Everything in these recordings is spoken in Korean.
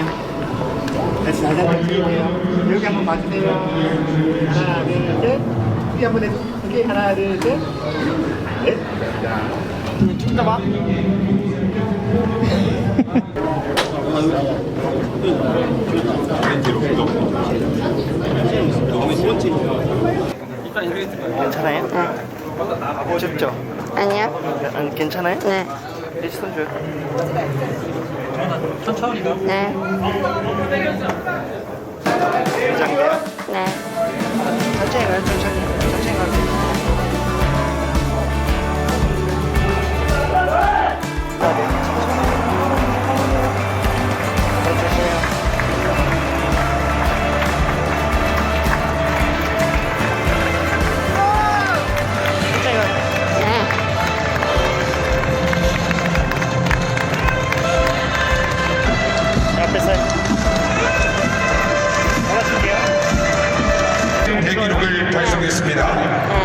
하나, 둘, 여기 한번 봐주세요. 하나, 둘, 셋. 여기 한번 해줘. 여기 하나, 둘, 셋. 넷. 자, 좀더 봐. 괜찮아요? 네. 춥죠? 아니요. 안 괜찮아요? 네. 일손 줘요. 네. 긴장돼요? 네. 천천히 가요, 천천히.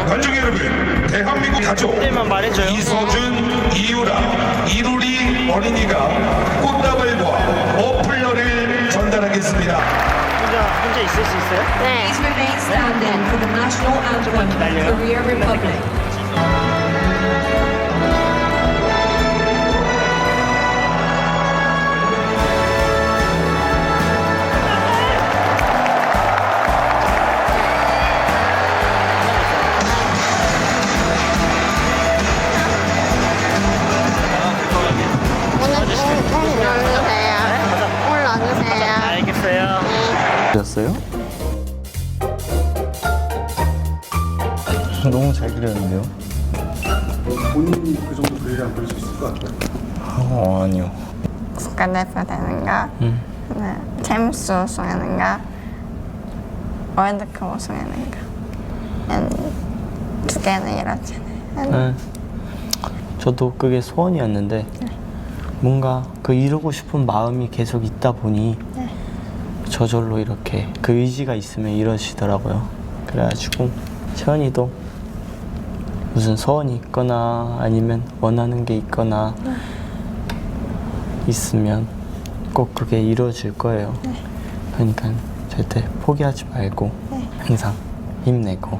관중 여러분, 대한민국 가족 만 말해줘요. 이서준, 이유라, 이루리 어린이가 꽃다발과 머플러를 전달하겠습니다. 혼자 혼자 있을 수 있어요? 네. Please remain standing for the national anthem of the Korea Republic. 그렸어요? 너무 잘 그렸는데요? 본인이 그 정도 그리랑 그릴 수 있을 것 같아요. 어, 아니요. 국가대표 되는가? 음. 네. 챔스 우승하는가? 월드컵 우승하는가? 음, 두 개는 이렇잖아요. 네. 저도 그게 소원이었는데 뭔가 그 이루고 싶은 마음이 계속 있다 보니 저절로 이렇게 그 의지가 있으면 이루어지더라고요. 그래가지고 채원이도 무슨 소원이 있거나 아니면 원하는 게 있거나 있으면 꼭 그게 이루어질 거예요. 그러니까 절대 포기하지 말고 항상 힘내고